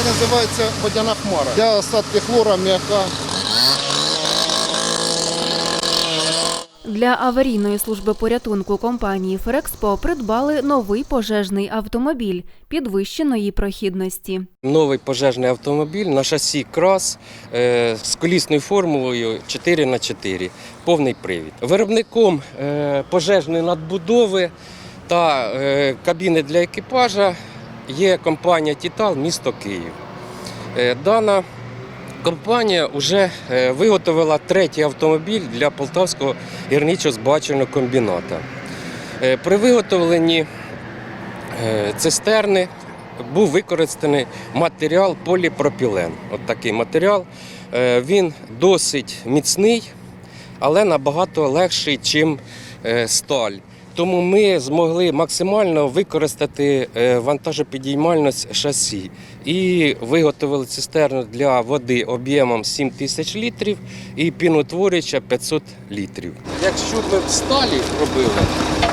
Це називається водяна хмара. Для осадки хлора, м'яка. Для аварійної служби порятунку компанії Ферекспо придбали новий пожежний автомобіль підвищеної прохідності. Новий пожежний автомобіль на шасі крас е, з колісною формулою 4х4, повний привід. Виробником е, пожежної надбудови та е, кабіни для екіпажа є компанія Тітал місто Київ. Е, Дана компанія вже е, виготовила третій автомобіль для Полтавського гірничо-збагачувального комбіната. Е, При виготовленні цистерни був використаний матеріал поліпропілен. От такий матеріал. Він досить міцний, але набагато легший, ніж сталь. Тому ми змогли максимально використати е, вантажопідіймальність шасі і виготовили цистерну для води об'ємом 7 тисяч літрів і пінотворююча 500 літрів. Якщо б ми в сталі робили,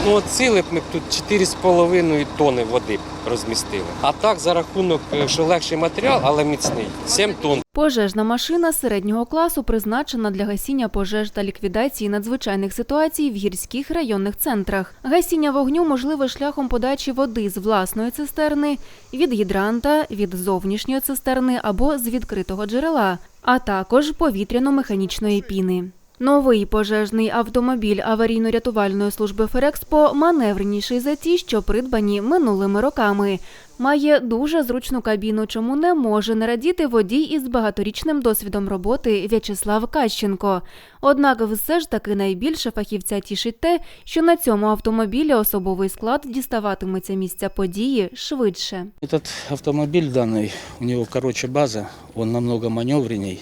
ну ціле б ми тут 4,5 тонни води розмістили. А так за рахунок, е, що легший матеріал, але міцний, 7 тонн. Пожежна машина середнього класу призначена для гасіння пожеж та ліквідації надзвичайних ситуацій в гірських районних центрах. Гасіння вогню можливе шляхом подачі води з власної цистерни, від гідранта, від зовнішньої цистерни або з відкритого джерела, а також повітряно-механічної піни. Новий пожежний автомобіль аварійно-рятувальної служби Ферекспо маневреніший за ті, що придбані минулими роками. Має дуже зручну кабіну, чому не може не радіти водій із багаторічним досвідом роботи В'ячеслав Кащенко. Однак все ж таки найбільше фахівця тішить те, що на цьому автомобілі особовий склад діставатиметься місця події швидше. Этот автомобиль данный, у него короче база, он намного маневренней,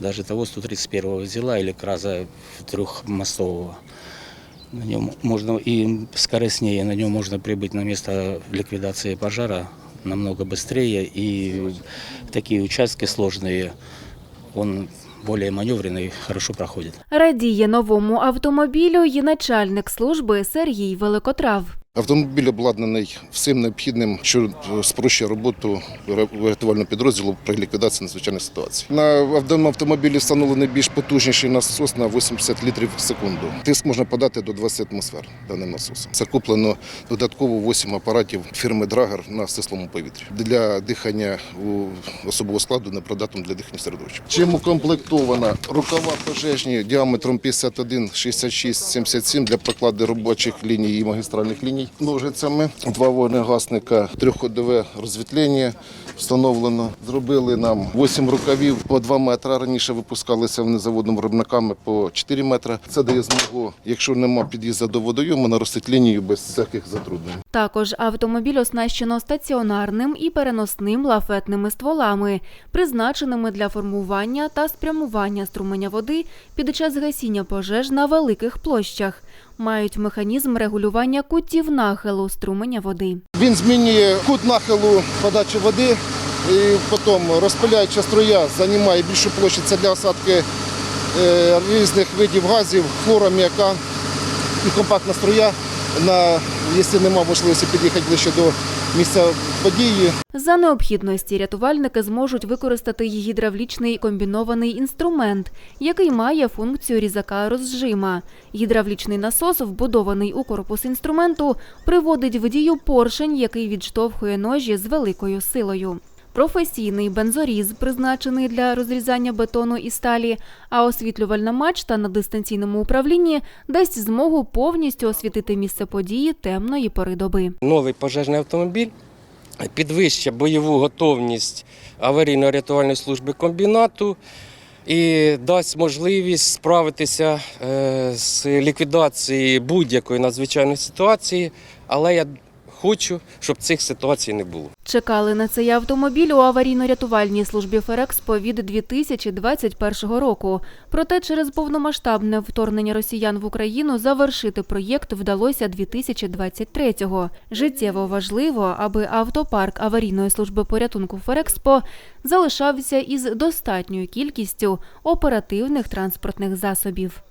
даже того 131 взяла или краза трехмостового. На нем можно и скоростнее, на нем можно прибыть на место ликвидации пожара намного быстрее и такие участки сложные он более маневренный, хорошо проходит. Радіє новому автомобілю і начальник служби Сергій Великотрав. Автомобіль обладнаний всім необхідним, що е, спрощує роботу рятувального підрозділу при ліквідації надзвичайних ситуацій. На автомобілі встановлений більш потужніший насос на 80 літрів в секунду. Тиск можна подати до 20 атмосфер даним насосом. Закуплено додатково 8 апаратів фірми Драгер на стислому повітрі для дихання у особового складу непридатним для дихання середовища. Чим укомплектована рукава пожежні діаметром 51, 66, 77 для прокладу робочих ліній і магістральних ліній ножицями. Два вогнегасника, трьохходове розвітлення встановлено. Зробили нам 8 рукавів по 2 метри. Раніше випускалися вони заводом виробниками по 4 метри. Це дає змогу, якщо нема під'їзду до водойому, наростити лінію без всяких затруднень. Також автомобіль оснащено стаціонарним і переносним лафетними стволами, призначеними для формування та спрямування струменя води під час гасіння пожеж на великих площах. Мають механізм регулювання кутів нахилу струменя води. Він змінює кут нахилу подачі води, і потім розпиляюча струя займає більшу площу. Це для осадки е, різних видів газів, хлора, м'яка і компактна струя. На, якщо немає можливості під'їхати ближче до місця події, За необхідності рятувальники зможуть використати гідравлічний комбінований інструмент, який має функцію різака розжима. Гідравлічний насос, вбудований у корпус інструменту, приводить в дію поршень, який відштовхує ножі з великою силою. Професійний бензоріз, призначений для розрізання бетону і сталі, а освітлювальна мачта на дистанційному управлінні дасть змогу повністю освітити місце події темної пори доби. Новий пожежний автомобіль підвищить бойову готовність аварійно-рятувальної служби комбінату і дасть можливість справитися е, з ліквідацією будь-якої надзвичайної ситуації. Але я хочу, щоб цих ситуацій не було. Чекали на цей автомобіль у аварійно-рятувальній службі Ферекспо від 2021 року. Проте через повномасштабне вторгнення росіян в Україну завершити проєкт вдалося 2023-го. Життєво важливо, аби автопарк аварійної служби порятунку Ферекспо залишався із достатньою кількістю оперативних транспортних засобів.